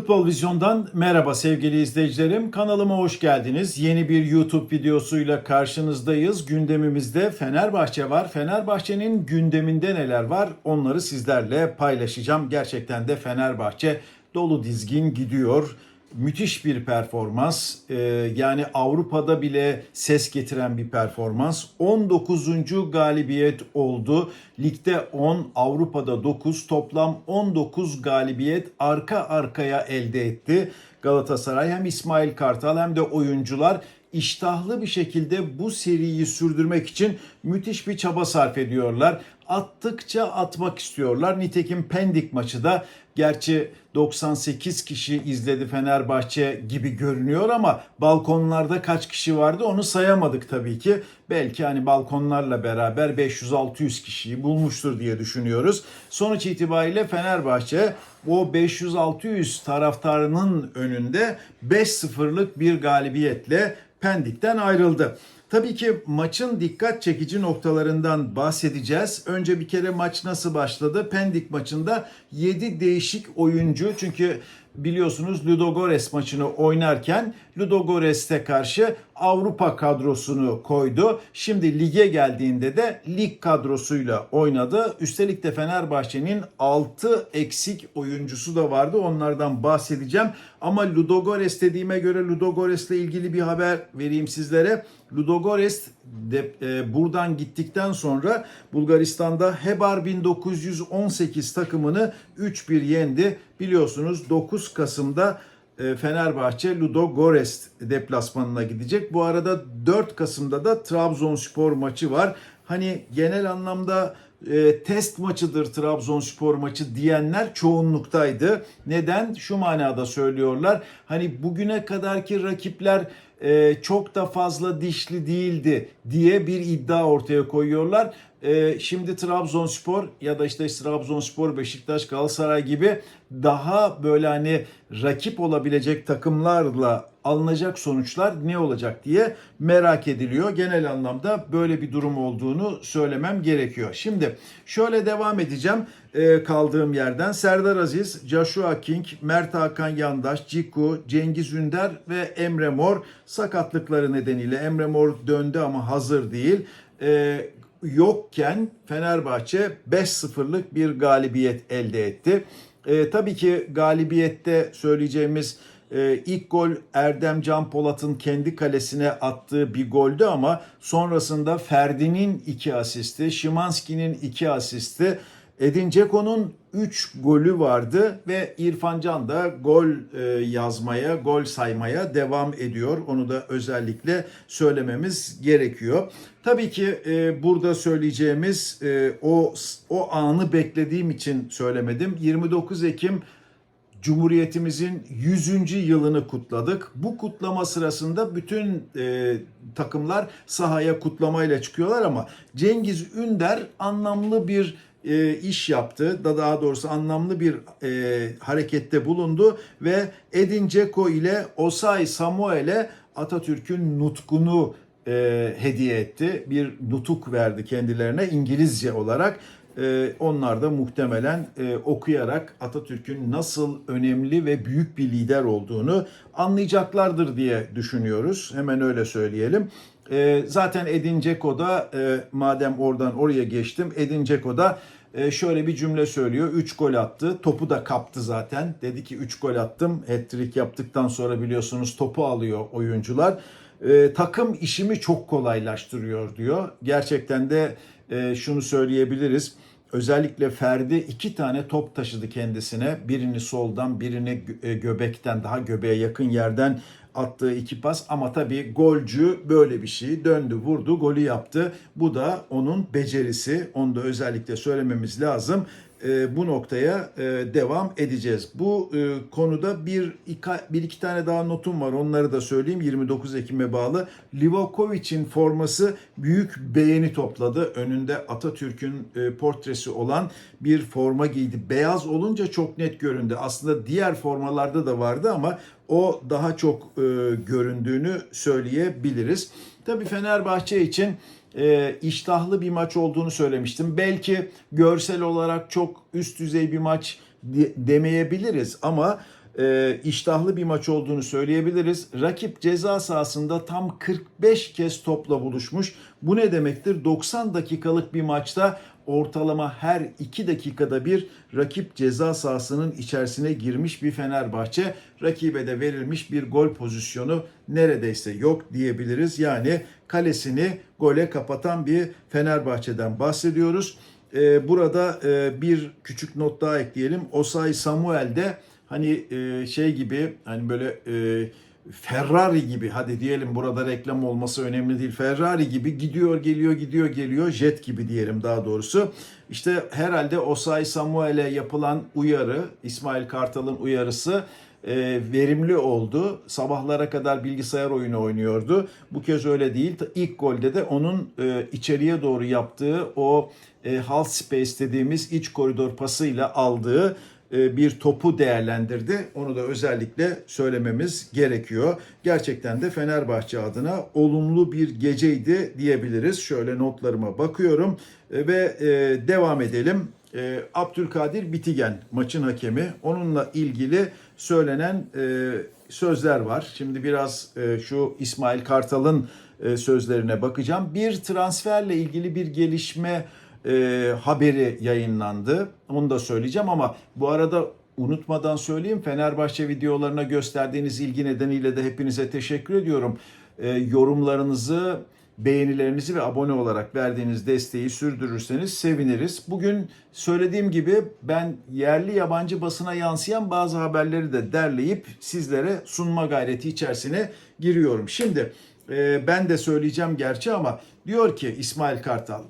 Futbol Vizyon'dan merhaba sevgili izleyicilerim. Kanalıma hoş geldiniz. Yeni bir YouTube videosuyla karşınızdayız. Gündemimizde Fenerbahçe var. Fenerbahçe'nin gündeminde neler var onları sizlerle paylaşacağım. Gerçekten de Fenerbahçe dolu dizgin gidiyor. Müthiş bir performans. Ee, yani Avrupa'da bile ses getiren bir performans. 19. galibiyet oldu. Ligde 10, Avrupa'da 9, toplam 19 galibiyet arka arkaya elde etti. Galatasaray hem İsmail Kartal hem de oyuncular iştahlı bir şekilde bu seriyi sürdürmek için müthiş bir çaba sarf ediyorlar. Attıkça atmak istiyorlar. Nitekim Pendik maçı da gerçi 98 kişi izledi Fenerbahçe gibi görünüyor ama balkonlarda kaç kişi vardı onu sayamadık tabii ki. Belki hani balkonlarla beraber 500-600 kişiyi bulmuştur diye düşünüyoruz. Sonuç itibariyle Fenerbahçe o 500-600 taraftarının önünde 5-0'lık bir galibiyetle Pendik'ten ayrıldı. Tabii ki maçın dikkat çekici noktalarından bahsedeceğiz. Önce bir kere maç nasıl başladı? Pendik maçında 7 değişik oyuncu çünkü biliyorsunuz Ludogorets maçını oynarken Ludogorets'e karşı Avrupa kadrosunu koydu. Şimdi lige geldiğinde de lig kadrosuyla oynadı. Üstelik de Fenerbahçe'nin 6 eksik oyuncusu da vardı. Onlardan bahsedeceğim. Ama Ludogorets dediğime göre Ludogorets'le ilgili bir haber vereyim sizlere. Ludogorets de, e, buradan gittikten sonra Bulgaristan'da Hebar 1918 takımını 3-1 yendi. Biliyorsunuz 9 Kasım'da e, Fenerbahçe Ludogorets deplasmanına gidecek. Bu arada 4 Kasım'da da Trabzonspor maçı var. Hani genel anlamda e, test maçıdır Trabzonspor maçı diyenler çoğunluktaydı. Neden? Şu manada söylüyorlar. Hani bugüne kadarki rakipler e, çok da fazla dişli değildi diye bir iddia ortaya koyuyorlar. E, şimdi Trabzonspor ya da işte Trabzonspor, Beşiktaş, Galatasaray gibi daha böyle hani rakip olabilecek takımlarla alınacak sonuçlar ne olacak diye merak ediliyor. Genel anlamda böyle bir durum olduğunu söylemem gerekiyor. Şimdi şöyle devam edeceğim e, kaldığım yerden. Serdar Aziz, Joshua King, Mert Hakan Yandaş, Ciku, Cengiz Ünder ve Emre Mor sakatlıkları nedeniyle Emre Mor döndü ama hazır değil. E, yokken Fenerbahçe 5-0'lık bir galibiyet elde etti. E, tabii ki galibiyette söyleyeceğimiz e, ilk gol Erdem Can Polat'ın kendi kalesine attığı bir goldü ama sonrasında Ferdi'nin iki asisti, Şimanski'nin iki asisti, Edin Dzeko'nun 3 golü vardı ve İrfan Can da gol e, yazmaya, gol saymaya devam ediyor. Onu da özellikle söylememiz gerekiyor. Tabii ki e, burada söyleyeceğimiz e, o o anı beklediğim için söylemedim. 29 Ekim Cumhuriyetimizin 100. yılını kutladık. Bu kutlama sırasında bütün e, takımlar sahaya kutlamayla çıkıyorlar ama Cengiz Ünder anlamlı bir e, iş yaptı. Da daha doğrusu anlamlı bir e, harekette bulundu ve Edin Dzeko ile Osay Samuel'e Atatürk'ün nutkunu e, hediye etti. Bir nutuk verdi kendilerine İngilizce olarak. E, onlar da muhtemelen e, okuyarak Atatürk'ün nasıl önemli ve büyük bir lider olduğunu anlayacaklardır diye düşünüyoruz. Hemen öyle söyleyelim. E, zaten Edin Dzeko da e, madem oradan oraya geçtim Edin Dzeko da e, şöyle bir cümle söylüyor. 3 gol attı. Topu da kaptı zaten. Dedi ki 3 gol attım. Hat-trick yaptıktan sonra biliyorsunuz topu alıyor oyuncular. E, takım işimi çok kolaylaştırıyor diyor. Gerçekten de e, şunu söyleyebiliriz. Özellikle Ferdi iki tane top taşıdı kendisine. Birini soldan, birini e, göbekten, daha göbeğe yakın yerden attığı iki pas. Ama tabii golcü böyle bir şey. Döndü, vurdu, golü yaptı. Bu da onun becerisi. Onu da özellikle söylememiz lazım. E, bu noktaya e, devam edeceğiz. Bu e, konuda bir iki, bir iki tane daha notum var. Onları da söyleyeyim. 29 Ekim'e bağlı. Livakovic'in forması büyük beğeni topladı. Önünde Atatürk'ün e, portresi olan bir forma giydi. Beyaz olunca çok net göründü. Aslında diğer formalarda da vardı ama o daha çok e, göründüğünü söyleyebiliriz. Tabii Fenerbahçe için e, iştahlı bir maç olduğunu söylemiştim. Belki görsel olarak çok üst düzey bir maç de- demeyebiliriz ama e, iştahlı bir maç olduğunu söyleyebiliriz. Rakip ceza sahasında tam 45 kez topla buluşmuş. Bu ne demektir? 90 dakikalık bir maçta ortalama her 2 dakikada bir rakip ceza sahasının içerisine girmiş bir Fenerbahçe. Rakibe de verilmiş bir gol pozisyonu neredeyse yok diyebiliriz. Yani kalesini gole kapatan bir Fenerbahçe'den bahsediyoruz. Ee, burada e, bir küçük not daha ekleyelim. Osay Samuel de hani e, şey gibi hani böyle e, Ferrari gibi hadi diyelim burada reklam olması önemli değil. Ferrari gibi gidiyor geliyor gidiyor geliyor jet gibi diyelim daha doğrusu. İşte herhalde Osay Samuel'e yapılan uyarı İsmail Kartal'ın uyarısı e, verimli oldu. Sabahlara kadar bilgisayar oyunu oynuyordu. Bu kez öyle değil. İlk golde de onun e, içeriye doğru yaptığı o e, half space dediğimiz iç koridor pasıyla aldığı bir topu değerlendirdi. Onu da özellikle söylememiz gerekiyor. Gerçekten de Fenerbahçe adına olumlu bir geceydi diyebiliriz. Şöyle notlarıma bakıyorum E, ve e, devam edelim. E, Abdülkadir Bitigen maçın hakemi. Onunla ilgili söylenen e, sözler var. Şimdi biraz e, şu İsmail Kartal'ın e, sözlerine bakacağım. Bir transferle ilgili bir gelişme e, haberi yayınlandı. Onu da söyleyeceğim ama bu arada unutmadan söyleyeyim Fenerbahçe videolarına gösterdiğiniz ilgi nedeniyle de hepinize teşekkür ediyorum. E, yorumlarınızı, beğenilerinizi ve abone olarak verdiğiniz desteği sürdürürseniz seviniriz. Bugün söylediğim gibi ben yerli yabancı basına yansıyan bazı haberleri de derleyip sizlere sunma gayreti içerisine giriyorum. Şimdi e, ben de söyleyeceğim gerçi ama diyor ki İsmail Kartal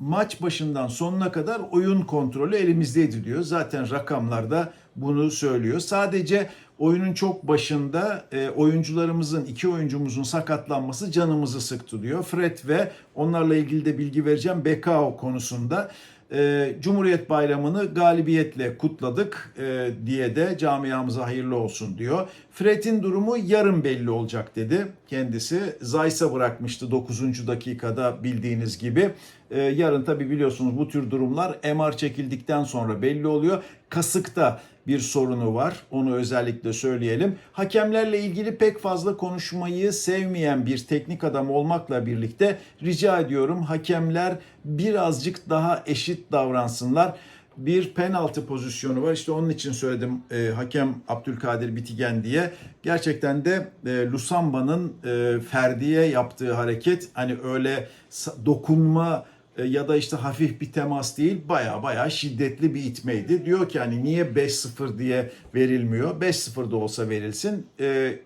maç başından sonuna kadar oyun kontrolü elimizdeydi diyor. Zaten rakamlarda bunu söylüyor. Sadece oyunun çok başında e, oyuncularımızın, iki oyuncumuzun sakatlanması canımızı sıktı diyor. Fred ve onlarla ilgili de bilgi vereceğim Bekao konusunda. E, Cumhuriyet Bayramı'nı galibiyetle kutladık e, diye de camiamıza hayırlı olsun diyor. Fred'in durumu yarın belli olacak dedi kendisi. Zayt'a bırakmıştı 9. dakikada bildiğiniz gibi. E, yarın tabi biliyorsunuz bu tür durumlar MR çekildikten sonra belli oluyor. Kasıkta bir sorunu var. Onu özellikle söyleyelim. Hakemlerle ilgili pek fazla konuşmayı sevmeyen bir teknik adam olmakla birlikte rica ediyorum hakemler birazcık daha eşit davransınlar bir penaltı pozisyonu var. İşte onun için söyledim e, hakem Abdülkadir Bitigen diye. Gerçekten de e, Lusamba'nın e, Ferdi'ye yaptığı hareket hani öyle dokunma ya da işte hafif bir temas değil baya baya şiddetli bir itmeydi. Diyor ki hani niye 5-0 diye verilmiyor? 5-0 da olsa verilsin. E,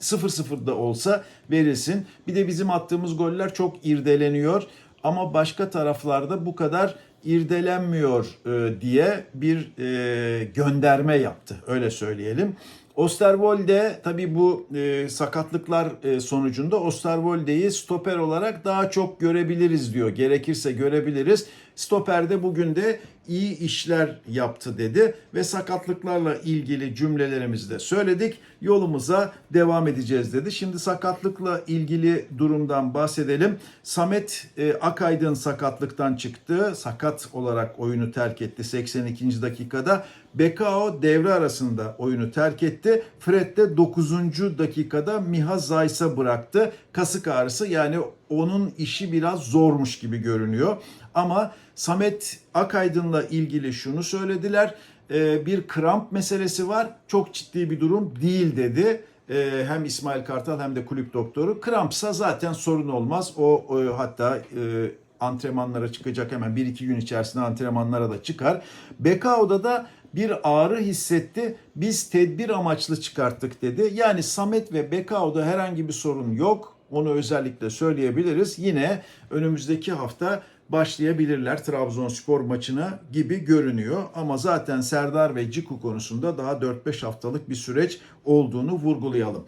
0-0 da olsa verilsin. Bir de bizim attığımız goller çok irdeleniyor ama başka taraflarda bu kadar irdelenmiyor e, diye bir e, gönderme yaptı öyle söyleyelim. Osterwolde tabi bu e, sakatlıklar e, sonucunda Osterwolde'yi stoper olarak daha çok görebiliriz diyor. Gerekirse görebiliriz. Stoper'de bugün de iyi işler yaptı dedi ve sakatlıklarla ilgili cümlelerimizi de söyledik. Yolumuza devam edeceğiz dedi. Şimdi sakatlıkla ilgili durumdan bahsedelim. Samet e, Akaydın sakatlıktan çıktı. Sakat olarak oyunu terk etti 82. dakikada. Bekao devre arasında oyunu terk etti. Fred de 9. dakikada Miha Zayt'a bıraktı. Kasık ağrısı yani onun işi biraz zormuş gibi görünüyor. Ama Samet Akaydın'la ilgili şunu söylediler. Ee, bir kramp meselesi var. Çok ciddi bir durum değil dedi. Ee, hem İsmail Kartal hem de kulüp doktoru. Krampsa zaten sorun olmaz. O, o hatta e, antrenmanlara çıkacak hemen 1-2 gün içerisinde antrenmanlara da çıkar. Bekao'da da bir ağrı hissetti. Biz tedbir amaçlı çıkarttık dedi. Yani Samet ve Bekao'da herhangi bir sorun yok. Onu özellikle söyleyebiliriz. Yine önümüzdeki hafta başlayabilirler Trabzonspor maçına gibi görünüyor. Ama zaten Serdar ve Ciku konusunda daha 4-5 haftalık bir süreç olduğunu vurgulayalım.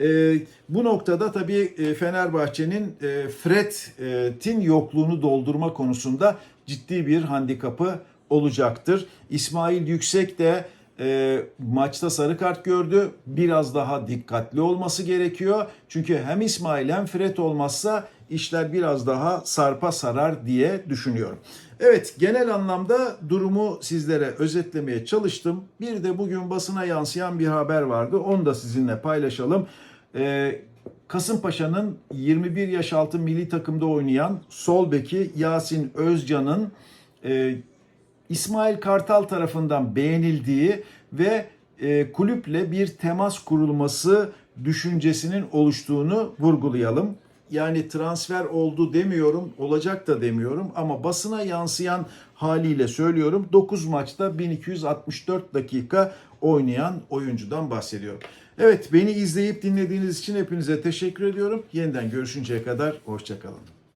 E, bu noktada tabii e, Fenerbahçe'nin e, Fred'in yokluğunu doldurma konusunda ciddi bir handikapı olacaktır. İsmail Yüksek de e, maçta sarı kart gördü. Biraz daha dikkatli olması gerekiyor. Çünkü hem İsmail hem Fred olmazsa işler biraz daha sarpa sarar diye düşünüyorum. Evet genel anlamda durumu sizlere özetlemeye çalıştım. Bir de bugün basına yansıyan bir haber vardı. Onu da sizinle paylaşalım. Ee, Kasımpaşa'nın 21 yaş altı milli takımda oynayan sol beki Yasin Özcan'ın e, İsmail Kartal tarafından beğenildiği ve e, kulüple bir temas kurulması düşüncesinin oluştuğunu vurgulayalım. Yani transfer oldu demiyorum, olacak da demiyorum ama basına yansıyan haliyle söylüyorum. 9 maçta 1264 dakika oynayan oyuncudan bahsediyorum. Evet beni izleyip dinlediğiniz için hepinize teşekkür ediyorum. Yeniden görüşünceye kadar hoşçakalın.